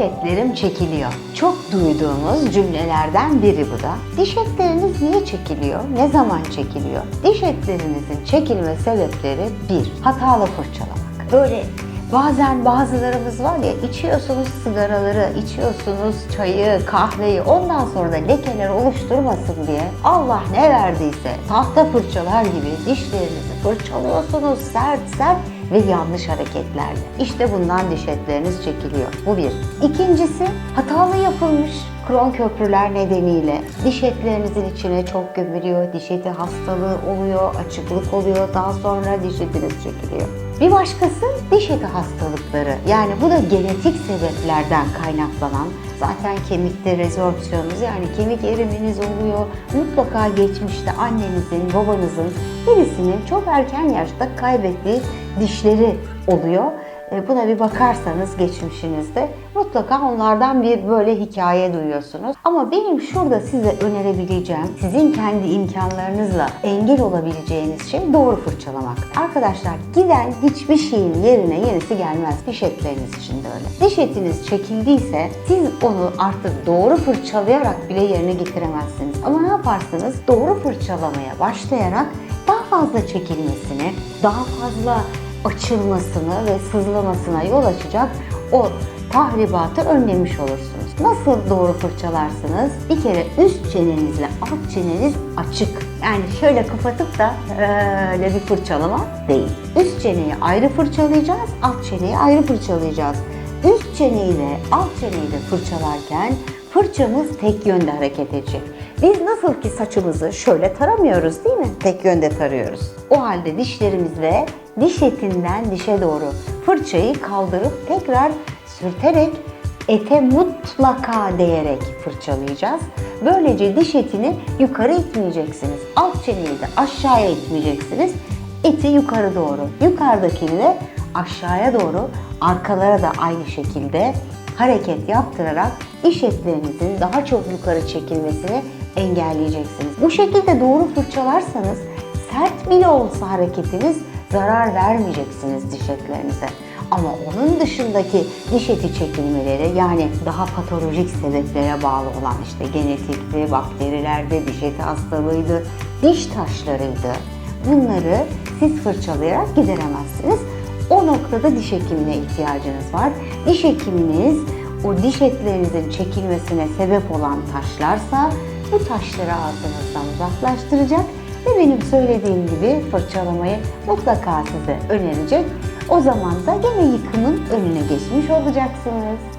etlerim çekiliyor. Çok duyduğumuz cümlelerden biri bu da. Diş etleriniz niye çekiliyor? Ne zaman çekiliyor? Diş etlerinizin çekilme sebepleri bir, hatalı fırçalamak. Böyle Bazen bazılarımız var ya içiyorsunuz sigaraları, içiyorsunuz çayı, kahveyi ondan sonra da lekeler oluşturmasın diye Allah ne verdiyse tahta fırçalar gibi dişlerinizi fırçalıyorsunuz sert sert ve yanlış hareketlerle. İşte bundan diş etleriniz çekiliyor. Bu bir. İkincisi hatalı yapılmış kron köprüler nedeniyle diş etlerinizin içine çok gömülüyor, diş eti hastalığı oluyor, açıklık oluyor, daha sonra diş etiniz çekiliyor. Bir başkası diş eti hastalıkları. Yani bu da genetik sebeplerden kaynaklanan zaten kemikte rezorpsiyonunuz yani kemik eriminiz oluyor. Mutlaka geçmişte annenizin, babanızın birisinin çok erken yaşta kaybettiği dişleri oluyor. E, Buna bir bakarsanız geçmişinizde mutlaka onlardan bir böyle hikaye duyuyorsunuz. Ama benim şurada size önerebileceğim, sizin kendi imkanlarınızla engel olabileceğiniz şey doğru fırçalamak. Arkadaşlar giden hiçbir şeyin yerine yenisi gelmez. Diş etleriniz için de öyle. Diş etiniz çekildiyse siz onu artık doğru fırçalayarak bile yerine getiremezsiniz. Ama ne yaparsınız? Doğru fırçalamaya başlayarak daha fazla çekilmesini, daha fazla açılmasını ve sızlamasına yol açacak o tahribatı önlemiş olursunuz. Nasıl doğru fırçalarsınız? Bir kere üst çenenizle alt çeneniz açık. Yani şöyle kapatıp da öyle bir fırçalama değil. Üst çeneyi ayrı fırçalayacağız, alt çeneyi ayrı fırçalayacağız. Üst çeneyle alt çeneyi de fırçalarken fırçamız tek yönde hareket edecek. Biz nasıl ki saçımızı şöyle taramıyoruz değil mi? Tek yönde tarıyoruz. O halde dişlerimizle diş etinden dişe doğru fırçayı kaldırıp tekrar sürterek ete mutlaka değerek fırçalayacağız. Böylece diş etini yukarı itmeyeceksiniz. Alt çeneyi de aşağıya itmeyeceksiniz. Eti yukarı doğru, yukarıdakini de aşağıya doğru, arkalara da aynı şekilde hareket yaptırarak diş etlerinizin daha çok yukarı çekilmesini engelleyeceksiniz. Bu şekilde doğru fırçalarsanız sert bile olsa hareketiniz zarar vermeyeceksiniz diş etlerinize. Ama onun dışındaki diş eti çekilmeleri yani daha patolojik sebeplere bağlı olan işte genetikti, bakterilerde diş eti hastalığıydı, diş taşlarıydı. Bunları siz fırçalayarak gideremezsiniz. O noktada diş hekimine ihtiyacınız var. Diş hekiminiz o diş etlerinizin çekilmesine sebep olan taşlarsa bu taşları ağzınızdan uzaklaştıracak ve benim söylediğim gibi fırçalamayı mutlaka size önerecek. O zaman da gene yıkımın önüne geçmiş olacaksınız.